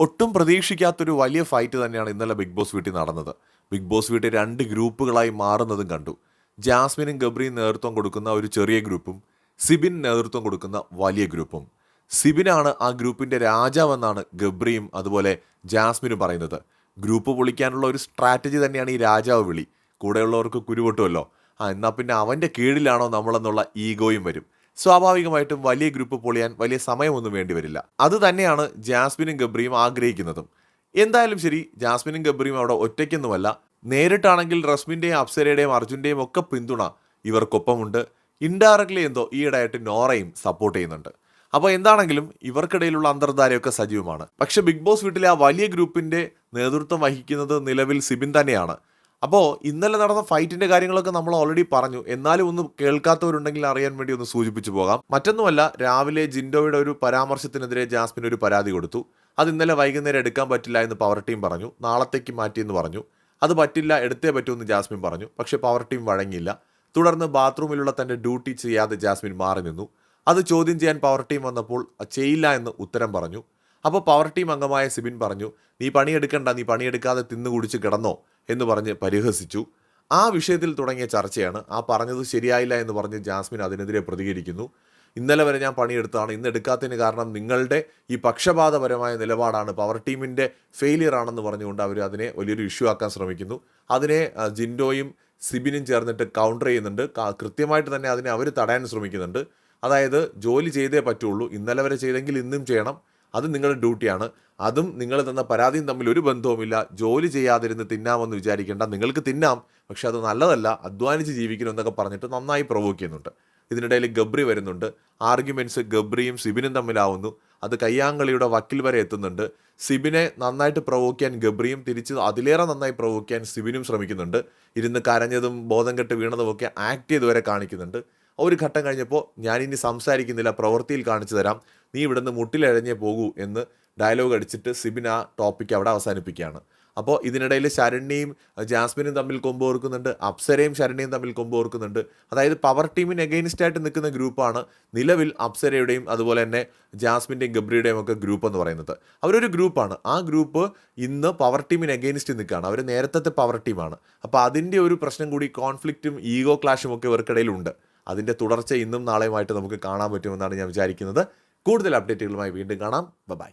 ഒട്ടും പ്രതീക്ഷിക്കാത്തൊരു വലിയ ഫൈറ്റ് തന്നെയാണ് ഇന്നലെ ബിഗ് ബോസ് വീട്ടിൽ നടന്നത്. ബിഗ് ബോസ് വീട്ടിൽ രണ്ട് ഗ്രൂപ്പുകളായി മാറുന്നതും കണ്ടു. ജാസ്മിനും ഗബ്രിയും നേതൃത്വം കൊടുക്കുന്ന ഒരു ചെറിയ ഗ്രൂപ്പും സിബിൻ നേതൃത്വം കൊടുക്കുന്ന വലിയ ഗ്രൂപ്പും. സിബിനാണ് ആ ഗ്രൂപ്പിന്റെ രാജാവെന്നാണ് ഗബ്രിയും അതുപോലെ ജാസ്മിനും പറയുന്നത്. ഗ്രൂപ്പ് പൊളിക്കാനുള്ള ഒരു സ്ട്രാറ്റജി തന്നെയാണ് ഈ രാജാവ് വിളി. കൂടെയുള്ളവർക്ക് കുരുവട്ടുമല്ലോ. ആ എന്നാൽ പിന്നെ അവന്റെ കീഴിലാണോ നമ്മളെന്നുള്ള ഈഗോയും വരും. സ്വാഭാവികമായിട്ടും വലിയ ഗ്രൂപ്പ് പൊളിയാൻ വലിയ സമയമൊന്നും വേണ്ടിവരില്ല അത് തന്നെയാണ് ജാസ്മിനും ഗബ്രിയും ആഗ്രഹിക്കുന്നതും. എന്തായാലും ശരി ജാസ്മിനും ഗബ്രിയും അവിടെ ഒറ്റയ്ക്കൊന്നുമല്ല. നേരിട്ടാണെങ്കിൽ റസ്മിന്റെയും അപ്സരയുടെയും അർജുന്റെയും ഒക്കെ പിന്തുണ ഇവർക്കൊപ്പമുണ്ട്. ഇൻഡയറക്ട്ലി എന്തോ ഈയിടെയായിട്ട് നോറയും സപ്പോർട്ട് ചെയ്യുന്നുണ്ട്. അപ്പോൾ എന്താണെങ്കിലും ഇവർക്കിടയിലുള്ള അന്തർധാരയൊക്കെ സജീവമാണ്. പക്ഷേ ബിഗ് ബോസ് വീട്ടിലെ ആ വലിയ ഗ്രൂപ്പിന്റെ നേതൃത്വം വഹിക്കുന്നത് നിലവിൽ സിബിൻ തന്നെയാണ്. അപ്പോൾ ഇന്നലെ നടന്ന ഫൈറ്റിന്റെ കാര്യങ്ങളൊക്കെ നമ്മൾ ഓൾറെഡി പറഞ്ഞു. എന്നാലും ഒന്ന് കേൾക്കാത്തവരുണ്ടെങ്കിൽ അറിയാൻ വേണ്ടി ഒന്ന് സൂചിപ്പിച്ചു പോകാം. മറ്റൊന്നുമല്ല രാവിലെ ജിൻഡോയുടെ ഒരു പരാമർശത്തിനെതിരെ ജാസ്മിൻ ഒരു പരാതി കൊടുത്തു. അത് ഇന്നലെ വൈകുന്നേരം എടുക്കാൻ പറ്റില്ല എന്ന് പവർ ടീം പറഞ്ഞു. നാളത്തേക്ക് മാറ്റിയെന്ന് പറഞ്ഞു. അത് പറ്റില്ല എടുത്തേ എന്ന് ജാസ്മിൻ പറഞ്ഞു. പക്ഷേ പവർ ടീം വഴങ്ങിയില്ല. തുടർന്ന് ബാത്റൂമിലുള്ള തന്റെ ഡ്യൂട്ടി ചെയ്യാതെ ജാസ്മിൻ മാറി നിന്നു. അത് ചോദ്യം ചെയ്യാൻ പവർ ടീം വന്നപ്പോൾ "അത് ചെയ്യില്ല എന്ന് ഉത്തരം പറഞ്ഞു. അപ്പോൾ പവർ ടീം അംഗമായ സിബിൻ പറഞ്ഞു നീ പണിയെടുക്കണ്ട നീ പണിയെടുക്കാതെ തിന്നു കുടിച്ച് കിടന്നോ. എന്ന് പറഞ്ഞ് പരിഹസിച്ചു. ആ വിഷയത്തിൽ തുടങ്ങിയ ചർച്ചയാണ്. ആ പറഞ്ഞത് ശരിയായില്ല എന്ന് പറഞ്ഞ് ജാസ്മിൻ അതിനെതിരെ പ്രതികരിക്കുന്നു. ഇന്നലെ വരെ ഞാൻ പണിയെടുത്താണ് ഇന്ന് എടുക്കാത്തതിന് കാരണം നിങ്ങളുടെ ഈ പക്ഷപാതപരമായ നിലപാടാണ്. പവർ ടീമിന്റെ ഫെയിലിയർ ആണെന്ന് പറഞ്ഞുകൊണ്ട് അവർ അതിനെ വലിയൊരു ഇഷ്യൂ ആക്കാൻ ശ്രമിക്കുന്നു. അതിനെ ജിൻഡോയും സിബിനും ചേർന്നിട്ട് കൗണ്ടർ ചെയ്യുന്നുണ്ട്. കൃത്യമായിട്ട് തന്നെ അതിനെ അവർ തടയാൻ ശ്രമിക്കുന്നുണ്ട്. അതായത് ജോലി ചെയ്തേ പറ്റുള്ളൂ. ഇന്നലെ വരെ ചെയ്തെങ്കിൽ ഇന്നും ചെയ്യണം. അത് നിങ്ങളുടെ ഡ്യൂട്ടിയാണ്. അതും നിങ്ങൾ തന്ന പരാതിയും തമ്മിൽ ഒരു ബന്ധവുമില്ല. ജോലി ചെയ്യാതിരുന്ന് തിന്നാമെന്ന് വിചാരിക്കേണ്ട. നിങ്ങൾക്ക് തിന്നാം പക്ഷെ അത് നല്ലതല്ല. അധ്വാനിച്ച് ജീവിക്കണം എന്നൊക്കെ പറഞ്ഞിട്ട് നന്നായി പ്രൊവോക്ക് ചെയ്യുന്നുണ്ട്. ഇതിനിടയിൽ ഗബ്രി വരുന്നുണ്ട്. ആർഗ്യുമെന്റ്സ് ഗബ്രിയും സിബിനും തമ്മിലാവുന്നു. അത് കയ്യാങ്കളിയുടെ വക്കിൽ വരെ എത്തുന്നുണ്ട്. സിബിനെ നന്നായിട്ട് പ്രവോക്ക് ചെയ്യാൻ ഗബ്രിയും തിരിച്ച് അതിലേറെ നന്നായി പ്രവോക്ക് ചെയ്യാൻ സിബിനും ശ്രമിക്കുന്നുണ്ട്. ഇരുന്ന് കരഞ്ഞതും ബോധം കെട്ട് വീണതും ഒക്കെ ആക്ട് ചെയ്തുവരെ കാണിക്കുന്നുണ്ട്. ഒരു ഘട്ടം കഴിഞ്ഞപ്പോൾ ഞാനിനി സംസാരിക്കുന്നില്ല പ്രവൃത്തിയിൽ കാണിച്ചു തരാം. നീ ഇവിടുന്ന് മുട്ടിലഴഞ്ഞേ പോകൂ എന്ന് ഡയലോഗ് അടിച്ചിട്ട് സിബിൻ ആ ടോപ്പിക്ക് അവിടെ അവസാനിപ്പിക്കുകയാണ്. അപ്പോൾ ഇതിനിടയിൽ ശരണ്യയും ജാസ്മിനും തമ്മിൽ കൊമ്പ് ഓർക്കുന്നുണ്ട് അപ്സരയും ശരണ്യയും തമ്മിൽ കൊമ്പ് ഓർക്കുന്നുണ്ട്. അതായത് പവർ ടീമിന് എഗെയിൻസ്റ്റ് ആയിട്ട് നിൽക്കുന്ന ഗ്രൂപ്പാണ് നിലവിൽ അപ്സരയുടെയും അതുപോലെ തന്നെ ജാസ്മിന്റെയും ഗബ്രിയുടെയും ഒക്കെ ഗ്രൂപ്പ് എന്ന് പറയുന്നത്. അവരൊരു ഗ്രൂപ്പാണ് ആ ഗ്രൂപ്പ് ഇന്ന് പവർ ടീമിന് എഗെയിൻസ്റ്റ് നിൽക്കുകയാണ്. അവർ നേരത്തെ പവർ ടീമാണ് അപ്പോൾ അതിന്റെ ഒരു പ്രശ്നം കൂടി കോൺഫ്ലിക്റ്റും ഈഗോ ക്ലാഷും ഒക്കെ ഇവർക്കിടയിലുണ്ട്. അതിന്റെ തുടർച്ച ഇന്നും നാളെയുമായിട്ട് നമുക്ക് കാണാൻ പറ്റുമെന്നാണ് ഞാൻ വിചാരിക്കുന്നത്. കൂടുതൽ അപ്ഡേറ്റുകളുമായി വീണ്ടും കാണാം. ബൈ